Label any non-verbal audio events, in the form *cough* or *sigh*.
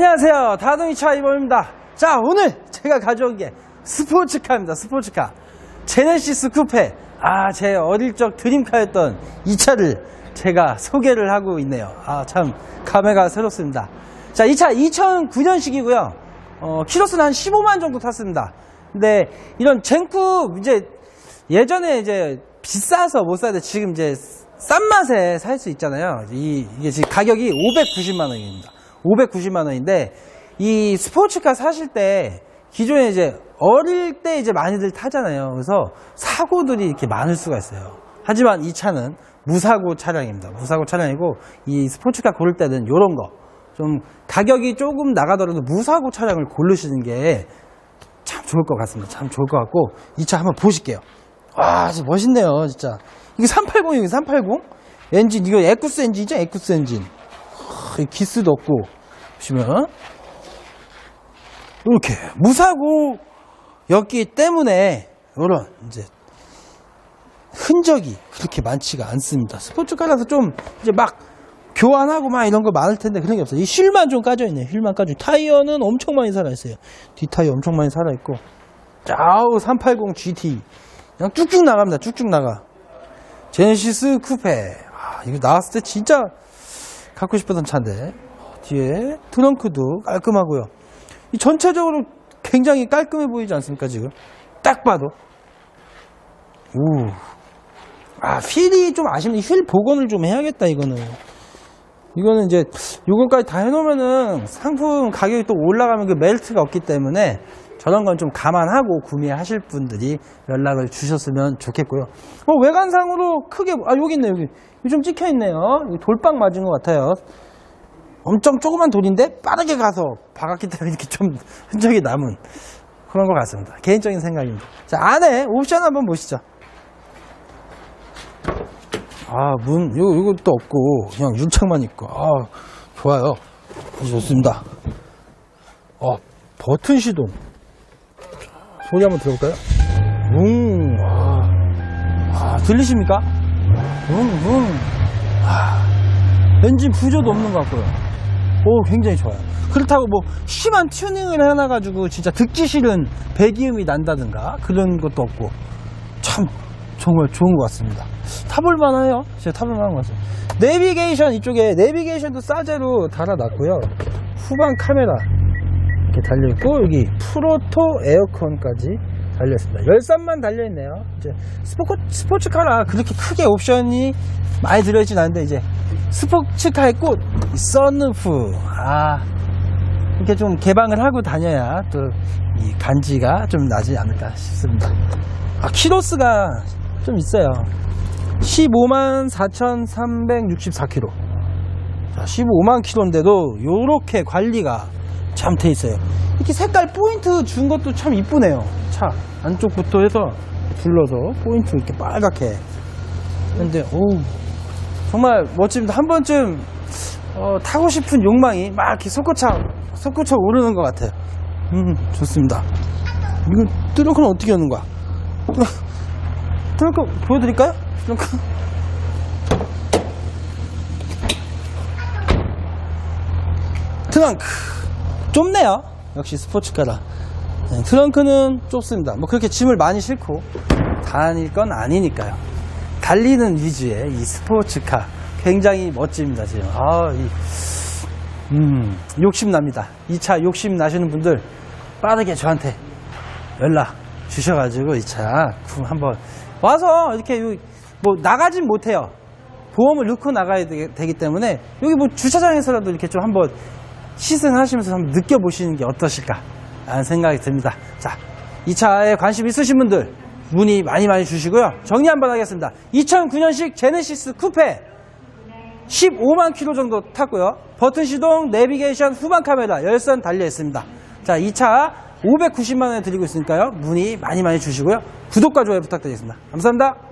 안녕하세요. 다동이차 이범입니다. 자, 오늘 제가 가져온 게 스포츠카입니다. 스포츠카. 제네시스 쿠페. 아, 제 어릴 적 드림카였던 이 차를 제가 소개를 하고 있네요. 아, 참, 감회가 새롭습니다. 자, 이 차 2009년식이고요. 어, 키로수는 한 15만 정도 탔습니다. 근데 이런 젠쿱 이제 예전에 이제 비싸서 못 사는데 지금 이제 싼 맛에 살 수 있잖아요. 이, 이게 지금 가격이 590만 원입니다. 590만 원인데 이 스포츠카 사실 때 기존에 이제 어릴 때 이제 많이들 타잖아요. 그래서 사고들이 이렇게 많을 수가 있어요. 하지만 이 차는 무사고 차량입니다. 무사고 차량이고 이 스포츠카 고를 때는 이런 거 좀 가격이 조금 나가더라도 무사고 차량을 고르시는 게 참 좋을 것 같습니다. 참 좋을 것 같고 이 차 한번 보실게요. 와, 진짜 멋있네요, 진짜. 이게 380이에요, 380? 엔진, 이거 에쿠스 엔진이죠, 에쿠스 엔진. 하, 이 기스도 없고, 보시면. 이렇게, 무사고였기 때문에, 이런, 이제, 흔적이 그렇게 많지가 않습니다. 스포츠카라서 좀, 이제 막, 교환하고 막 이런 거 많을 텐데 그런 게 없어요. 이 휠만 좀 까져 있네요. 휠만 까져. 타이어는 엄청 많이 살아 있어요. 뒷 타이어 엄청 많이 살아 있고. 아우, 380 GT. 그냥 쭉쭉 나갑니다. 쭉쭉 나가. 제네시스 쿠페. 아, 이거 나왔을 때 진짜 갖고 싶었던 차인데. 어, 뒤에 트렁크도 깔끔하고요. 이 전체적으로 굉장히 깔끔해 보이지 않습니까, 지금? 딱 봐도. 오. 아, 휠이 좀 아쉽네. 휠 복원을 좀 해야겠다, 이거는. 이거는 이제 요거까지 다 해놓으면은 상품 가격이 또 올라가면 그 멜트가 없기 때문에 저런 건 좀 감안하고 구매하실 분들이 연락을 주셨으면 좋겠고요. 어, 외관상으로 크게 아 여기 있네 여기 좀 찍혀 있네요. 돌빵 맞은 것 같아요. 엄청 조그만 돌인데 빠르게 가서 박았기 때문에 이렇게 좀 *laughs* 흔적이 남은 그런 것 같습니다. 개인적인 생각입니다. 자 안에 옵션 한번 보시죠. 아, 문, 이거, 이것도 없고, 그냥 윤창만 있고, 아, 좋아요. 좋습니다. 어, 버튼 시동. 소리 한번 들어볼까요? 웅, 와. 아, 들리십니까? 웅, 웅. 아, 엔진 부조도 없는 것 같고요. 오, 굉장히 좋아요. 그렇다고 뭐, 심한 튜닝을 해놔 가지고, 진짜 듣기 싫은 배기음이 난다든가, 그런 것도 없고, 참, 정말 좋은 것 같습니다. 타볼 만해요. 진짜 타볼 만한 것 같습니다. 내비게이션 이쪽에 내비게이션도 싸제로 달아놨고요. 후방 카메라 이렇게 달려있고 여기 프로토 에어컨까지 달려있습니다. 열선만 달려있네요. 이제 스포츠, 스포츠카라 그렇게 크게 옵션이 많이 들어있진 않은데 이제 스포츠카의 꽃 썬루프 아 이렇게 좀 개방을 하고 다녀야 또 이 간지가 좀 나지 않을까 싶습니다. 아, 키로스가 좀 있어요. 15만 4,364km. 자, 15만 킬로인데도 요렇게 관리가 참 돼 있어요. 이렇게 색깔 포인트 준 것도 참 이쁘네요. 차 안쪽부터 해서 둘러서 포인트 이렇게 빨갛게. 근데 오 정말 멋집니다. 한 번쯤 어, 타고 싶은 욕망이 막 이렇게 솟구쳐 솟구쳐 오르는 것 같아요. 음 좋습니다. 이거 트렁크는 어떻게 하는 거야? 트렁크 보여드릴까요? 트렁크 트렁크 좁네요 역시 스포츠카라 네, 트렁크는 좁습니다. 뭐 그렇게 짐을 많이 싣고 다닐 건 아니니까요. 달리는 위주의 이 스포츠카 굉장히 멋집니다 지금. 아, 이, 음, 욕심 납니다. 이 차 욕심 나시는 분들 빠르게 저한테 연락 주셔가지고 이 차 한번 와서 이렇게 요- 뭐 나가진 못해요. 보험을 넣고 나가야 되기 때문에 여기 뭐 주차장에서라도 이렇게 좀 한번 시승하시면서 한번 느껴보시는 게 어떠실까 라는 생각이 듭니다. 자, 이 차에 관심 있으신 분들 문의 많이 많이 주시고요. 정리 한번 하겠습니다. 2009년식 제네시스 쿠페 15만 킬로 정도 탔고요. 버튼 시동, 내비게이션, 후방 카메라, 열선 달려 있습니다. 자, 이 차 590만 원에 드리고 있으니까요. 문의 많이 많이 주시고요. 구독과 좋아요 부탁드리겠습니다. 감사합니다.